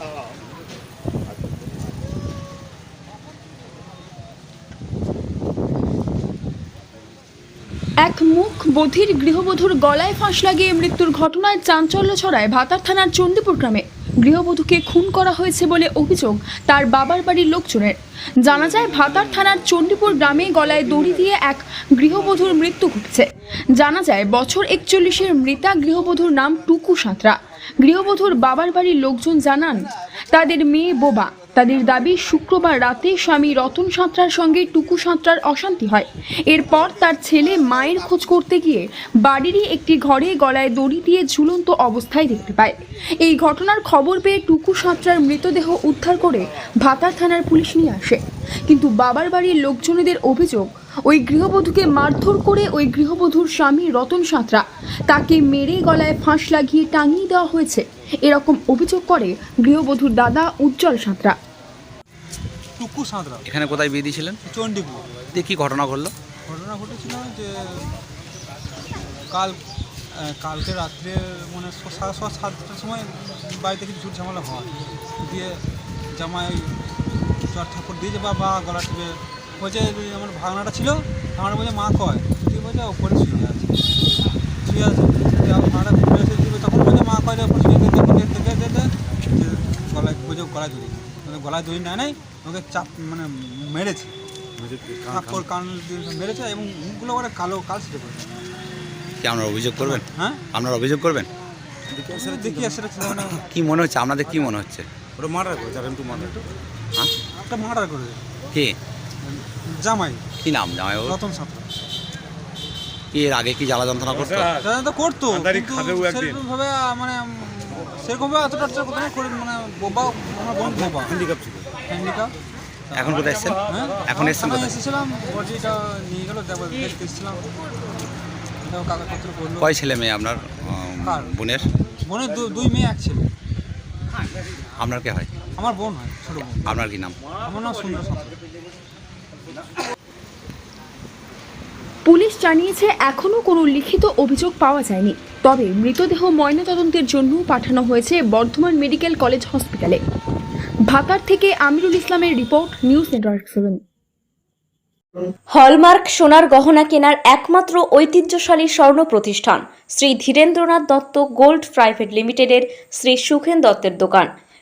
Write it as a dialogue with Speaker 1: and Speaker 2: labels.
Speaker 1: এক মুখ বধির গৃহবধূর গলায় ফাঁস লাগিয়ে মৃত্যুর ঘটনায় চাঞ্চল্য ছড়ায় ভাতার থানার চণ্ডীপুর গ্রামে। গৃহবধূকে খুন করা হয়েছে বলে অভিযোগ তার বাবার বাড়ির লোকজনের। জানা যায়, ভাতার থানার চণ্ডীপুর গ্রামে গলায় দড়ি দিয়ে এক গৃহবধূর মৃত্যু ঘটেছে। জানা যায়, বছর একচল্লিশের মৃতা গৃহবধূর নাম টুকু সাঁতরা। গৃহবধূর বাবার বাড়ির লোকজন জানান, তাদের মেয়ে বোবা। তাদের দাবি, শুক্রবার রাতে স্বামী রতন সাঁতরার সঙ্গে টুকু সাঁতরার অশান্তি হয়। এরপর তার ছেলে মায়ের খোঁজ করতে গিয়ে বাড়িরই একটি ঘরে গলায় দড়ি দিয়ে ঝুলন্ত অবস্থায় দেখতে পায়। এই ঘটনার খবর পেয়ে টুকু সাঁতরার মৃতদেহ উদ্ধার করে ভাতার থানার পুলিশ নিয়ে আসে। কিন্তু বাবার বাড়ির লোকজনেদের অভিযোগ ওই গৃহবধূকে মারধর করে ওই গৃহবধূর স্বামী রতন সাঁতরা। তাকে মেরে গলায় ফাঁস লাগিয়ে টাঙিয়ে দেওয়া হয়েছে। এরকম অভিযোগ করে গৃহবধূর দাদা উজ্জ্বল সাঁতরা।
Speaker 2: টুকু সাঁতরা।
Speaker 3: এখানে কোথায় বিয়ে দিয়েছিলেন?
Speaker 2: চণ্ডীপুর।
Speaker 3: দিয়ে কি ঘটনা ঘটলো?
Speaker 2: ঘটনা ঘটেছিল যে কাল কালকে রাত্রে মানে সাড়ে সাতটার সময় বাড়িতে কিছু ঝামেলা হয়। দিয়ে জামাই চর ঠাকুর দিয়েছে বা বা গলা টিপে বলছে আমার ভাগনাটা ছিল? আমার বলছে মা কয়? দিয়ে বলছে ওপরে শুয়ে আছে। শুয়ে আছে? ভাগনাটা ঘুরে এসে দিবে? তখন বলছে মা কয় ওপরে শুয়ে দেখতে দেখতে দেখতে দেখতে যে গলায় বলছে গলায় দড়ি। মানে গলায় দড়ি নেয় নাই ওকে চাপ মানে মেরেছে। থাপ্পড় কান মেরেছে এবং মুখগুলো করে কালো কাল সেটে পড়েছে।
Speaker 3: কি আপনারা অভিযোগ করবেন?
Speaker 2: হ্যাঁ?
Speaker 3: আপনারা অভিযোগ করবেন?
Speaker 2: সেটা দেখি আর সেটা মানে
Speaker 3: কি মনে হচ্ছে? আপনাদের কি মনে হচ্ছে?
Speaker 4: ওটা মার্ডার করেছে আর একটু মার্ডার
Speaker 3: হ্যাঁ?
Speaker 2: একটা মার্ডার করেছে
Speaker 3: কে?
Speaker 2: জামাই।
Speaker 3: কি নাম জামাইবাবু
Speaker 2: রতন সাঁতরা।
Speaker 3: কি এর আগে কি জ্বালা যন্ত্রণা করতো?
Speaker 2: দাদা তো করতো কিন্তু। সেরকমভাবে মানে সেরকমভাবে এত টর্চার করতো না করে মানে বোবা আমার বোন বোবা।
Speaker 4: হ্যান্ডিক্যাপ ছিল।
Speaker 2: হ্যান্ডিক্যাপ
Speaker 3: এখন কোথায় এসছেন?
Speaker 2: হ্যাঁ?
Speaker 3: এখন এসছেন কোথায়?
Speaker 2: এসেছিলাম বডিটা নিয়ে গেলো এসেছিলাম।
Speaker 3: কয় ছেলে মেয়ে আপনার বোনের?
Speaker 2: বোনের দু- দুই মেয়ে এক ছেলে।
Speaker 3: আপনার কে হয়?
Speaker 2: আমার বোন হয় ছোট বোন।
Speaker 3: আপনার কি নাম?
Speaker 2: আমার নাম সুন্দর
Speaker 1: পুলিশ জানিয়েছে এখনও কোনো লিখিত অভিযোগ পাওয়া যায়নি। তবে মৃতদেহ ময়নাতদন্তের জন্য পাঠানো হয়েছে বর্ধমান মেডিকেল কলেজ হসপিটালে। ভাতার থেকে আমিরুল ইসলামের report news network seven.
Speaker 5: Hallmark সোনার গহনা কেনার একমাত্র ঐতিহ্যশালী স্বর্ণ প্রতিষ্ঠান শ্রী ধীরেন্দ্রনাথ দত্ত গোল্ড প্রাইভেট লিমিটেডের শ্রী সুখেন দত্তের দোকান।